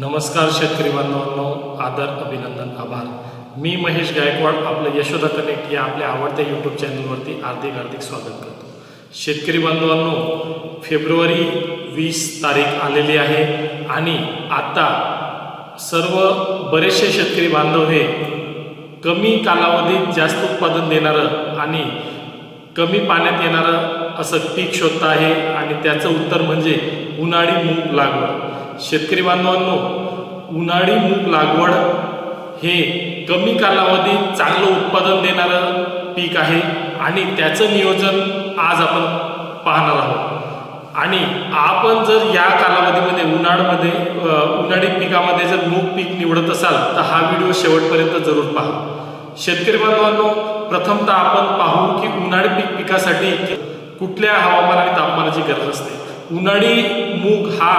नमस्कार शेतकरी बांधवांनो आदर अभिनंदन आभार. मी महेश गायकवाड आपलं यशोदा कनेक्ट या आपल्या आवडत्या यूट्यूब चॅनलवरती हार्दिक हार्दिक स्वागत करतो. शेतकरी बांधवांनो फेब्रुवारी वीस तारीख आलेली आहे आणि आता सर्व बरेचसे शेतकरी बांधव हे कमी कालावधीत जास्त उत्पादन देणारं आणि कमी पाण्यात येणारं असं पीक शोधत आहे आणि त्याचं उत्तर म्हणजे उन्हाळी मूग लागवड. शेतकरी बांधवांनो उन्हाळी मूग लागवड हे कमी कालावधीत चांगलं उत्पादन देणारं पीक आहे आणि त्याचं नियोजन आज आपण पाहणार आहोत. आणि आपण जर या कालावधीमध्ये उन्हाळ्यामध्ये उन्हाळी पिकामध्ये जर मूग पीक निवडत असाल तर हा व्हिडिओ शेवटपर्यंत जरूर पहा. शेतकरी बांधवांनो प्रथमतः आपण पाहू की उन्हाळी पीक पिकासाठी कुठल्या हवामान आणि तापमानाची गरज असते? उन्हाळी मूग हा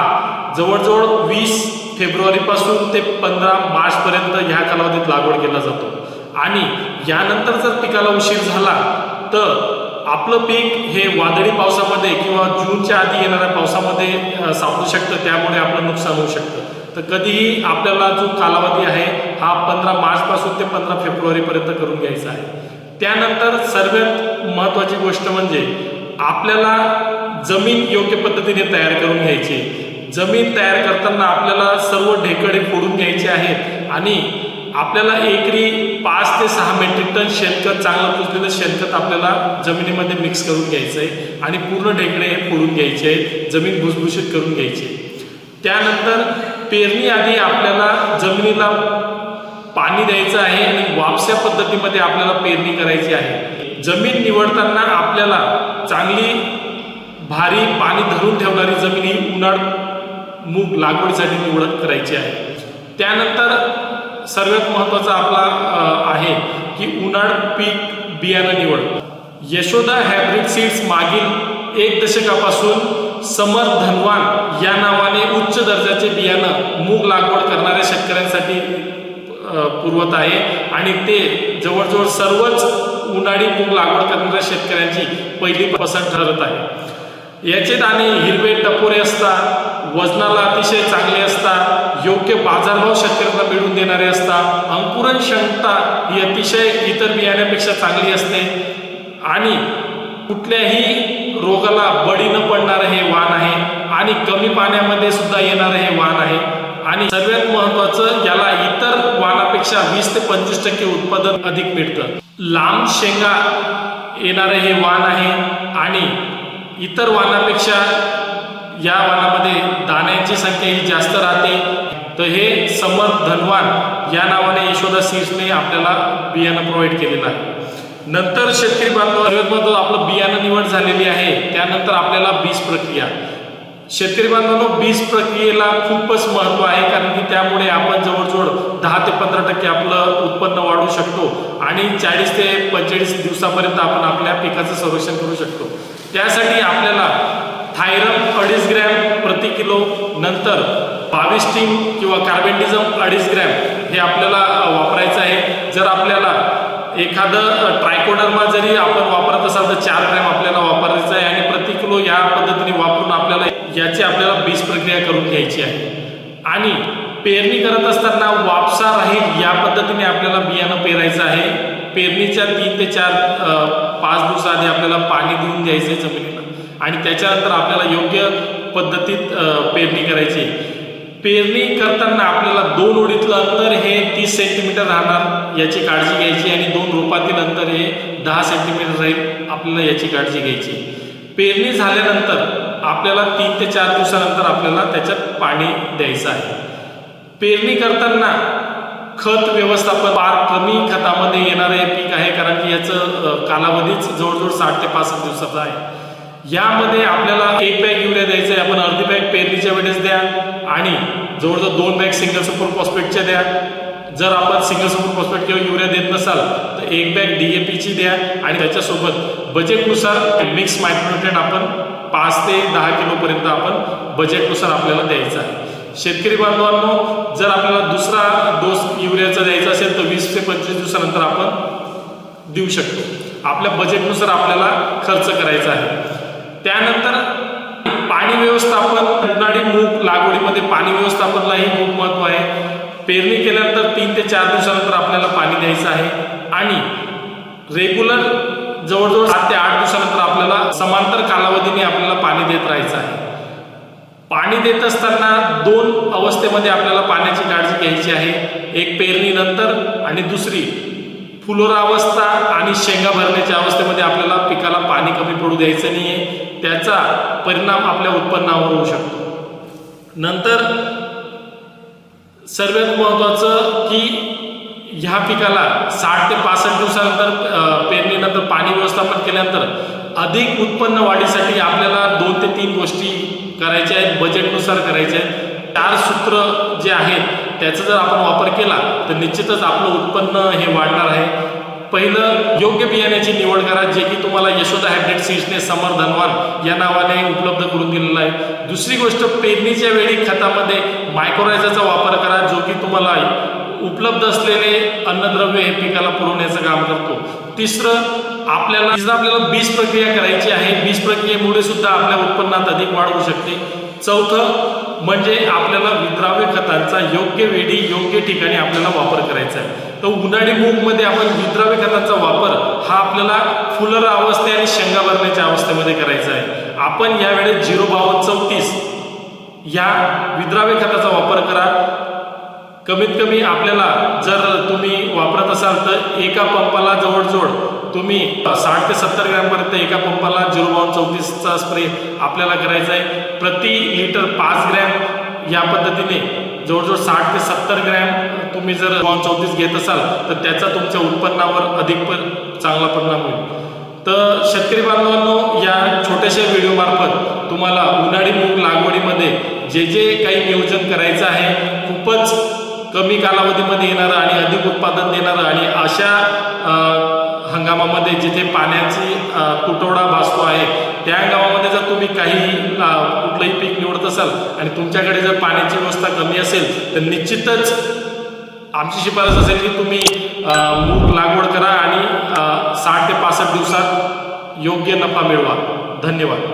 जवळजवळ वीस फेब्रुवारीपासून ते पंधरा मार्चपर्यंत ह्या कालावधीत लागवड केला जातो. आणि यानंतर जर पिकाला उशीर झाला तर आपलं पीक हे वादळी पावसामध्ये किंवा जूनच्या आधी येणाऱ्या पावसामध्ये सापडू शकतं त्यामुळे आपलं नुकसान होऊ शकतं. तर कधीही आपल्याला जो कालावधी आहे हा पंधरा मार्चपासून ते पंधरा फेब्रुवारीपर्यंत करून घ्यायचा आहे. त्यानंतर सर्वात महत्त्वाची गोष्ट म्हणजे आपल्याला जमीन योग्य पद्धतीने तयार करून घ्यायची जमीन तयार करताना आपल्याला सर्व ढेकडे फोडून घ्यायचे आहेत आणि आपल्याला एकरी पाच ते सहा मेट्रिक टन शेणखत चांगलं कुजलेलं शेणखत आपल्याला जमिनीमध्ये मिक्स करून घ्यायचं आहे आणि पूर्ण ढेकडे हे फोडून घ्यायचे आहे जमीन भुसभुशीत करून घ्यायची आहे. त्यानंतर पेरणी आधी आपल्याला जमिनीला पाणी द्यायचं आहे आणि वापस्या पद्धतीमध्ये आपल्याला पेरणी करायची आहे जमीन निवडताना आपल्याला चांगली भारी पाणी धरून ठेवणारी जमीन ही उन्हाळ मूग लागवडीसाठी निवड करायची आहे. त्यानंतर सर्वात महत्त्वाचा आपला आहे की उन्हाळ पीक बियाणं निवड. यशोदा हॅब्रिड सीड्स मागील एक दशकापासून समर धनवान या नावाने उच्च दर्जाचे बियाणं मूग लागवड करणाऱ्या शेतकऱ्यांसाठी पुरवत आहे. आणि ते जवळजवळ सर्वच उन्हाळी मूग लागवड करणाऱ्या शेतकऱ्यांची पहिली पसंत ठरत आहे. याचे दाणे हिरवे टपोरे असतात वजनाला अतिशय चांगले असतात योग्य बाजारभाव शेतकऱ्यांना मिळवून देणारे असतात अंकुरण क्षमता ही अतिशय इतर बियाण्यापेक्षा चांगली असते. आणि कुठल्याही रोगाला बळी न पडणारं हे वाण आहे आणि कमी पाण्यामध्ये सुद्धा येणारं हे वाण आहे. आणि सर्वात महत्वाचं याला इतर वाणापेक्षा वीस ते पंचवीस टक्के उत्पादन अधिक मिळतं. लांब शेंगा येणारं हे वाण आहे आणि इतर वाणापेक्षा या वनामध्ये दाण्यांची संख्या ही जास्त राहते. तर हे समर धनवान या नावाने यशोदा सीड्सने आपल्याला बियाणं प्रोव्हाइड केलेलं आहे. नंतर शेतकरी बांधवांमध्ये आपलं बियाणं निवड झालेली आहे. त्यानंतर आपल्याला बीज प्रक्रिया. शेतकरी बांधवांनो बीज प्रक्रियेला खूपच महत्त्व आहे कारण की त्यामुळे आपण जवळजवळ दहा ते पंधरा टक्के आपलं उत्पन्न वाढवू शकतो आणि चाळीस ते पंचेचाळीस दिवसापर्यंत आपण आपल्या पिकाचं संरक्षण करू शकतो. त्यासाठी आपल्याला थायरम अडीच ग्रॅम प्रति किलो नंतर बावीस किंवा कार्बेंडिझम अडीच ग्रॅम हे आपल्याला वापरायचं आहे. जर आपल्याला एखादं ट्रायकोडर्मा जरी आपण वापरत असाल तर चार ग्रॅम आपल्याला वापरायचं आहे आणि प्रति किलो या पद्धतीने वापरून आपल्याला याची आपल्याला बीज प्रक्रिया करून घ्यायची आहे. आणि पेरणी करत असताना वापसा राहील या पद्धतीने आपल्याला बियाणं पेरायचं आहे. पेरणीच्या तीन ते चार पाच दिवसाआधी आपल्याला पाणी देऊन द्यायचं आहे जमिनीला. आणि त्याच्यानंतर आपल्याला योग्य पद्धतीत पेरणी करायची. पेरणी करताना आपल्याला दोन ओळीतलं अंतर हे तीस सेंटीमीटर राहणार याची काळजी घ्यायची आणि दोन रोपातील अंतर हे दहा सेंटीमीटर राहील आपल्याला याची काळजी घ्यायची. पेरणी झाल्यानंतर आपल्याला तीन ते चार दिवसानंतर आपल्याला त्याच्यात पाणी द्यायचं आहे. पेरणी करताना खत व्यवस्थापन फार कमी खतामध्ये येणारं हे पीक आहे कारण की याचं कालावधीच जवळजवळ साठ ते पासष्ट दिवसाचा आहे. यामध्ये आपल्याला एक बॅग युरिया द्यायचं आहे. आपण अर्धी बॅग पेरणीच्या वेळेस द्या आणि जवळजवळ दोन बॅग सिंगल सुपर फॉस्फेटच्या द्या. जर आपण सिंगल सुपर फॉस्फेट किंवा युरिया देत नसाल तर एक बॅग डीएपीची द्या आणि त्याच्यासोबत बजेटनुसार मिक्स मायक्रोन्युट्रेट आपण पाच ते दहा किलोपर्यंत आपण बजेटनुसार आपल्याला द्यायचं आहे. शेतकरी बांधवांनो जर आपल्याला दुसरा डोस युरियाचा द्यायचा असेल तर वीस ते पंचवीस दिवसानंतर आपण देऊ शकतो. आपल्या बजेटनुसार आपल्याला खर्च करायचा आहे. त्यानंतर पाणी व्यवस्थापन उन्हाळी मूग लागवडीमध्ये पाणी व्यवस्थापनलाही खूप महत्त्व आहे. पेरणी केल्यानंतर तीन ते चार दिवसानंतर आपल्याला पाणी द्यायचं आहे. आणि रेग्युलर जवळजवळ सात ते आठ दिवसानंतर आपल्याला समांतर कालावधीने आपल्याला पाणी देत राहायचं आहे. पाणी देत असताना दोन अवस्थेमध्ये आपल्याला पाण्याची काळजी घ्यायची आहे. एक पेरणीनंतर आणि दुसरी फुलोरावस्था आणि शेंगा भरण्याच्या अवस्थेमध्ये आपल्याला पिकाला पाणी कमी पडू द्यायचं नाही आहे त्याचा परिणाम आपल्या उत्पन्नावर होऊ शकतो. नंतर सर्वात महत्त्वाचं की ह्या पिकाला साठ ते पासष्ट दिवसानंतर पेरणीनंतर पाणी व्यवस्थापन केल्यानंतर अधिक उत्पन्न वाढीसाठी आपल्याला दोन ते तीन गोष्टी करायच्या आहेत बजेटनुसार करायच्या आहेत. टार सूत्र जे आहेत त्याचा जर आपण वापर केला तर निश्चितच आपलं उत्पन्न हे वाढणार आहे. पहिलं योग्य बियाण्याची निवड करा जे की तुम्हाला यशोदा हायब्रिड सीड्सने समर धनवान या नावाने उपलब्ध करून दिलेलं आहे. दुसरी गोष्ट पेरणीच्या वेळी खतामध्ये मायक्रोरायझरचा वापर करा जो की तुम्हाला उपलब्ध असलेले अन्नद्रव्य हे पिकाला पुरवण्याचं काम करतो. तिसरं आपल्याला आपल्याला बीज प्रक्रिया करायची आहे. बीज प्रक्रियेमुळे सुद्धा आपल्या उत्पन्नात अधिक वाढ होऊ शकते. चौथं म्हणजे आपल्याला विद्राव्य खतांचा योग्य वेळी योग्य ठिकाणी आपल्याला वापर करायचा आहे. तर उन्हाळी मूगमध्ये आपण विद्राव्य खतांचा वापर हा आपल्याला फुलर अवस्थे आणि शेंगा भरण्याच्या अवस्थेमध्ये करायचा आहे. आपण यावेळेस झिरो बावन्न चौतीस या विद्राव्य खताचा वापर करा. कमीत कमी आपल्याला जर तुम्ही वापरत असाल तर एका पंपाला जवळजवळ तुम्ही साठ ते सत्तर ग्रॅमपर्यंत एका पंपाला झिरो बावन चौतीसचा स्प्रे आपल्याला करायचा आहे. प्रति लिटर पाच ग्रॅम या पद्धतीने जवळजवळ साठ ते सत्तर ग्रॅम तुम्ही जर बावन चौतीस घेत असाल तर त्याचा तुमच्या उत्पन्नावर अधिक पण चांगला परिणाम होईल. तर शेतकरी बांधवांनो या छोट्याशा व्हिडिओमार्फत तुम्हाला उन्हाळी मूग लागवडीमध्ये जे जे काही नियोजन करायचं आहे खूपच कमी कालावधीमध्ये येणारं आणि अधिक उत्पादन देणारं आणि अशा हंगामामध्ये जिथे पाण्याची तुटवडा भासतो आहे त्या हंगामामध्ये जर तुम्ही काही कुठलंही पीक निवडत असाल आणि तुमच्याकडे जर पाण्याची व्यवस्था कमी असेल तर निश्चितच आमची शिफारस असेल की तुम्ही मूग लागवड करा आणि साठ ते पासष्ट दिवसात योग्य नफा मिळवा. धन्यवाद.